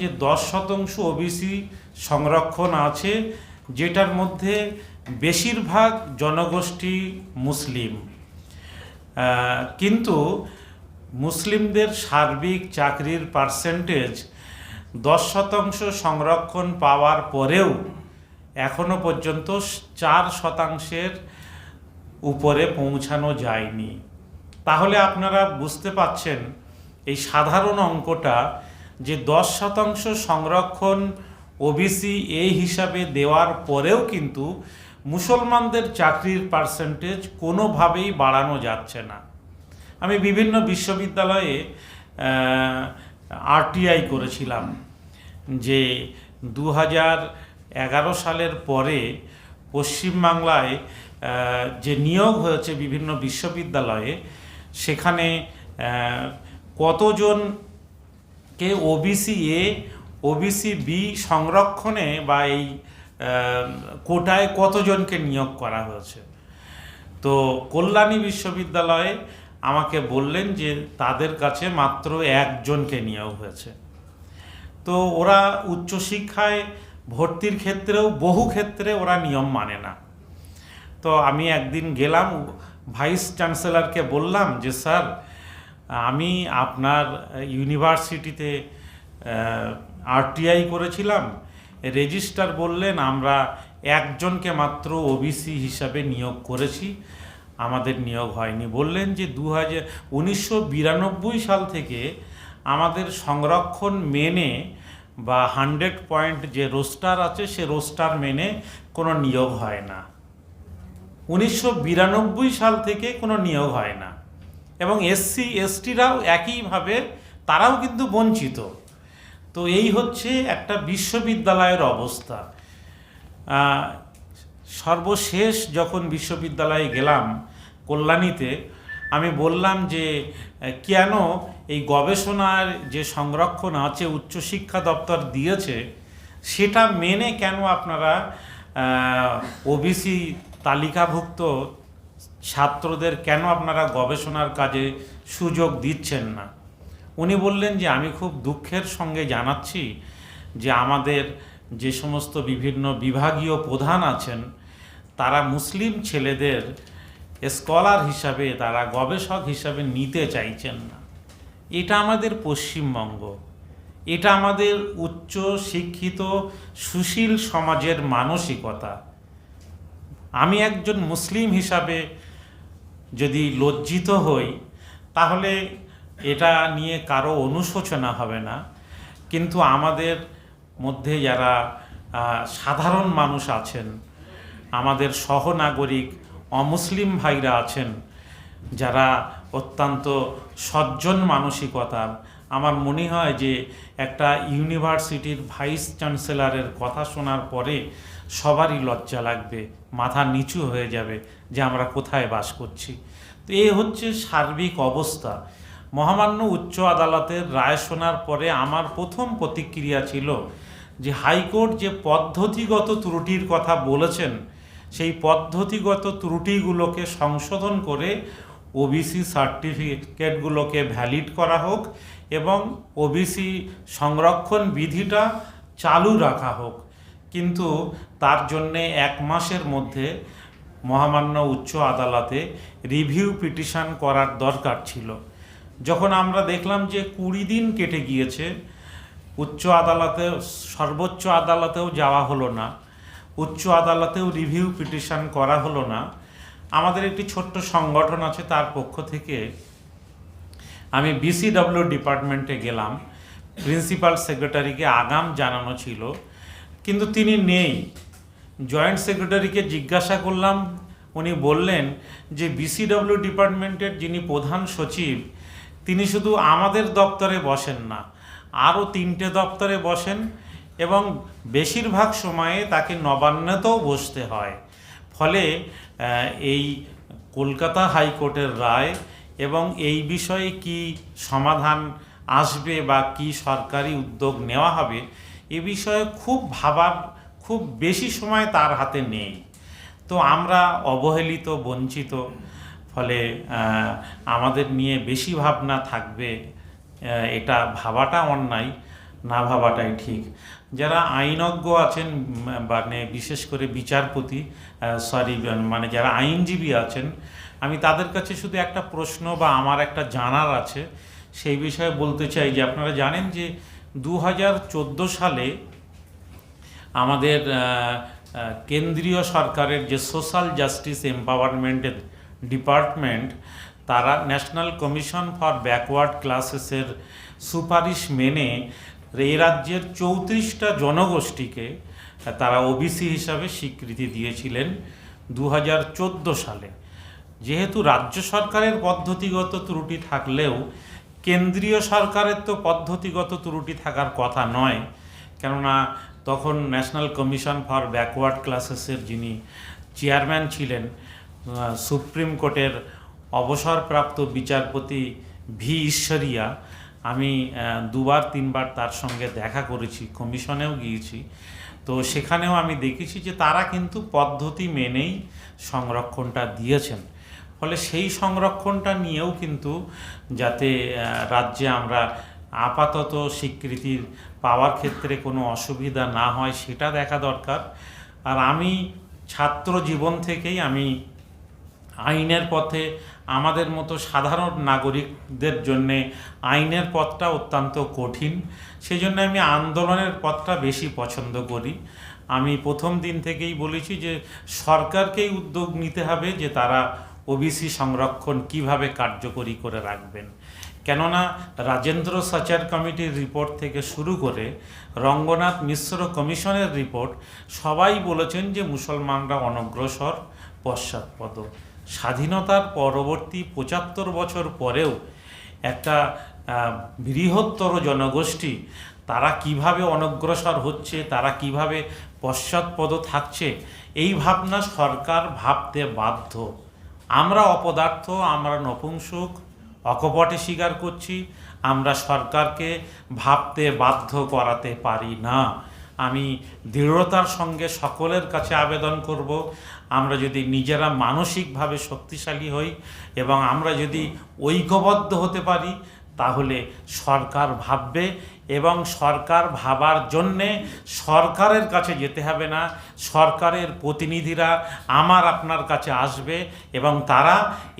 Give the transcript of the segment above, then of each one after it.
যে দশ শতাংশ ওবিসি সংরক্ষণ আছে, যেটার মধ্যে বেশিরভাগ জনগোষ্ঠী মুসলিম। কিন্তু মুসলিমদের সার্বিক চাকরির পার্সেন্টেজ দশ শতাংশ সংরক্ষণ পাওয়ার পরেও এখনও পর্যন্ত চার শতাংশের উপরে পৌঁছানো যায়নি। তাহলে আপনারা বুঝতে পাচ্ছেন এই সাধারণ অঙ্কটা যে দশ শতাংশ সংরক্ষণ ওবিসি এই হিসাবে দেওয়ার পরেও কিন্তু মুসলমানদের চাকরির পার্সেন্টেজ কোনোভাবেই বাড়ানো যাচ্ছে না। আমি বিভিন্ন বিশ্ববিদ্যালয়ে আরটিআই করেছিলাম যে দু এগারো সালের পরে পশ্চিমবাংলায় যে নিয়োগ হয়েছে বিভিন্ন বিশ্ববিদ্যালয়ে সেখানে আহ, কতজনকে ওবিসি এ ওবিসি বি সংরক্ষণে বা এই কোটায় কতজনকে নিয়োগ করা হয়েছে? তো কল্যাণী বিশ্ববিদ্যালয়ে আমাকে বললেন যে তাদের কাছে মাত্র একজনকে নিয়োগ হয়েছে। তো ওরা উচ্চশিক্ষায় ভর্তির ক্ষেত্রেও বহু ক্ষেত্রে ওরা নিয়ম মানে না। তো আমি একদিন গেলাম, ভাইস চ্যান্সেলরকে বললাম যে, স্যার আমি আপনার ইউনিভার্সিটিতে আরটিআই করেছিলাম। রেজিস্টার বললেন, আমরা একজনকে মাত্র ওবিসি হিসাবে নিয়োগ করেছি। আমাদের নিয়োগ হয়নি। বললেন যে দু হাজার উনিশশো সাল থেকে আমাদের সংরক্ষণ মেনে বা হান্ড্রেড পয়েন্ট যে রোস্টার আছে, সে রোস্টার মেনে কোনো নিয়োগ হয় না। উনিশশো বিরানব্বই সাল থেকে কোনো নিয়োগ হয় না। এবং এসসি এসটিরাও একইভাবে তারাও কিন্তু বঞ্চিত। তো এই হচ্ছে একটা বিশ্ববিদ্যালয়ের অবস্থা। সর্বশেষ যখন বিশ্ববিদ্যালয়ে গেলাম কল্যাণীতে, আমি বললাম যে কেন এই গবেষণার যে সংরক্ষণ আছে, উচ্চশিক্ষা দপ্তর দিয়েছে, সেটা মেনে কেন আপনারা ওবিসি তালিকাভুক্ত ছাত্রদের কেন আপনারা গবেষণার কাজে সুযোগ দিচ্ছেন না? উনি বললেন যে, আমি খুব দুঃখের সঙ্গে জানাচ্ছি যে, আমাদের যে সমস্ত বিভিন্ন বিভাগীয় প্রধান আছেন, তারা মুসলিম ছেলেদের স্কলার হিসাবে, তারা গবেষক হিসাবে নিতে চাইছেন না। এটা আমাদের পশ্চিমবঙ্গ। এটা আমাদের উচ্চ শিক্ষিত, সুশীল সমাজের মানসিকতা। আমি একজন মুসলিম হিসাবে যদি লজ্জিত হই, তাহলে এটা নিয়ে কারও অনুশোচনা হবে না। কিন্তু আমাদের মধ্যে যারা সাধারণ মানুষ আছেন, আমাদের সহনাগরিক অমুসলিম ভাইরা আছেন, যারা অত্যন্ত সজ্জন মানসিকতার আমার মনে হয় যে একটা ইউনিভার্সিটির ভাইস চ্যান্সেলরের কথা শোনার পরে সবারই লজ্জা লাগবে, মাথা নিচু হয়ে যাবে। যে আমরা কোথায় বাস করছি। তো এই হচ্ছে সার্বিক অবস্থা। মহামান্য উচ্চ আদালতের রায় শোনার পরে আমার প্রথম প্রতিক্রিয়া ছিল যে হাইকোর্ট যে পদ্ধতিগত ত্রুটির কথা বলেছেন, সেই পদ্ধতিগত ত্রুটিগুলোকে সংশোধন করে ওবিসি সার্টিফিকেটগুলোকে ভ্যালিড করা হোক এবং ওবিসি সংরক্ষণ বিধিটা চালু রাখা হোক। কিন্তু তার জন্যে এক মাসের মধ্যে মহামান্য উচ্চ আদালতে রিভিউ পিটিশন করার দরকার ছিল। যখন আমরা দেখলাম যে কুড়ি দিন কেটে গিয়েছে, উচ্চ আদালতে, সর্বোচ্চ আদালতেও যাওয়া হলো না, উচ্চ আদালতেও রিভিউ পিটিশন করা হলো না, আমাদের একটি ছোট্ট সংগঠন আছে তার পক্ষ থেকে আমি বিসিডব্লিউ ডিপার্টমেন্টে গেলাম, প্রিন্সিপাল সেক্রেটারিকে আগাম জানানো ছিল, কিন্তু তিনি নেই। জয়েন্ট সেক্রেটারিকে জিজ্ঞাসা করলাম, উনি বললেন যে বিসিডব্লিউ ডিপার্টমেন্টের যিনি প্রধান সচিব, তিনি শুধু আমাদের দপ্তরে বসেন না, আরও তিনটে দপ্তরে বসেন এবং বেশিরভাগ সময়ে তাকে নবান্নতেও বসতে হয়। ফলে এই কলকাতা হাইকোর্টের রায় এবং এই বিষয়ে কি সমাধান আসবে বা কি সরকারি উদ্যোগ নেওয়া হবে, এ বিষয়ে খুব ভাবার খুব বেশি সময় তার হাতে নেই। তো আমরা অবহেলিত, বঞ্চিত, ফলে আমাদের নিয়ে বেশি ভাবনা থাকবে এটা ভাবাটা অন্যায়, না ভাবাটাই ঠিক। যারা আইনজ্ঞ আছেন মানে বিশেষ করে বিচারপতি সরি মানে যারা আইনজীবী আছেন, আমি তাদের কাছে শুধু একটা প্রশ্ন বা আমার একটা জানার আছে। সেই বিষয়ে বলতে চাই যে, আপনারা জানেন যে দু হাজার চোদ্দ সালে আমাদের কেন্দ্রীয় সরকারের যে সোশ্যাল জাস্টিস এম্পাওয়ারমেন্টের ডিপার্টমেন্ট, তারা ন্যাশনাল কমিশন ফর ব্যাকওয়ার্ড ক্লাসেসের সুপারিশ মেনে এই রাজ্যের চৌত্রিশটা জনগোষ্ঠীকে তারা ওবিসি হিসাবে স্বীকৃতি দিয়েছিলেন দু হাজার চোদ্দ সালে। যেহেতু রাজ্য সরকারের পদ্ধতিগত ত্রুটি থাকলেও, কেন্দ্রীয় সরকারের তো পদ্ধতিগত ত্রুটি থাকার কথা নয়, কেননা তখন ন্যাশনাল কমিশন ফর ব্যাকওয়ার্ড ক্লাসেসের যিনি চেয়ারম্যান ছিলেন সুপ্রিম কোর্টের অবসরপ্রাপ্ত বিচারপতি ভি ঈশ্বরিয়া, আমি দুবার তিনবার তার সঙ্গে দেখা করেছি, কমিশনেও গিয়েছি। তো সেখানেও আমি দেখেছি যে তারা কিন্তু পদ্ধতি মেনেই সংরক্ষণটা দিয়েছেন। ফলে সেই সংরক্ষণটা নিয়েও কিন্তু যাতে রাজ্যে আমরা আপাতত স্বীকৃতির পাওয়ার ক্ষেত্রে কোনো অসুবিধা না হয়, সেটা দেখা দরকার। আর আমি ছাত্র জীবন থেকেই আমি আইনের পথে আমাদের মতো সাধারণ নাগরিকদের জন্যে আইনের পথটা অত্যন্ত কঠিন। সেই জন্য আমি আন্দোলনের পথটা বেশি পছন্দ করি। আমি প্রথম দিন থেকেই বলেছি যে সরকারকেই উদ্যোগ নিতে হবে যে তারা ওবিসি সংরক্ষণ কীভাবে কার্যকরী করে রাখবেন। কেননা রাজেন্দ্র সচার কমিটির রিপোর্ট থেকে শুরু করে রঙ্গনাথ মিশ্র কমিশনের রিপোর্ট, সবাই বলেছেন যে মুসলমানরা অনগ্রসর, পশ্চাৎপদ। স্বাধীনতার পরবর্তী পঁচাত্তর বছর পরেও একটা বৃহত্তর জনগোষ্ঠী, তারা কীভাবে অনগ্রসর হচ্ছে, তারা কীভাবে পশ্চাৎপদ থাকছে, এই ভাবনা সরকার ভাবতে বাধ্য। আমরা অপদার্থ, আমরা নপুংসক অকপটে স্বীকার করছি, আমরা সরকারকে ভাবতে বাধ্য করাতে পারি না। আমি দৃঢ়তার সঙ্গে সকলের কাছে আবেদন করব, আমরা যদি নিজেরা মানসিকভাবে শক্তিশালী হই এবং আমরা যদি ঐক্যবদ্ধ হতে পারি, তাহলে সরকার ভাববে এবং সরকার ভাবার জন্যে সরকারের কাছে যেতে হবে না, সরকারের প্রতিনিধিরা আমার আপনার কাছে আসবে এবং তারা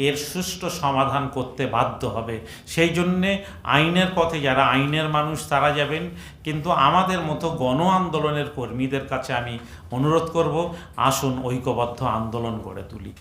এর সুষ্ঠু সমাধান করতে বাধ্য হবে। সেই জন্যে আইনের পথে যারা আইনের মানুষ তারা যাবেন, কিন্তু আমাদের মতো গণ আন্দোলনের কর্মীদের কাছে আমি অনুরোধ করব, আসুন ঐক্যবদ্ধ আন্দোলন গড়ে তুলি।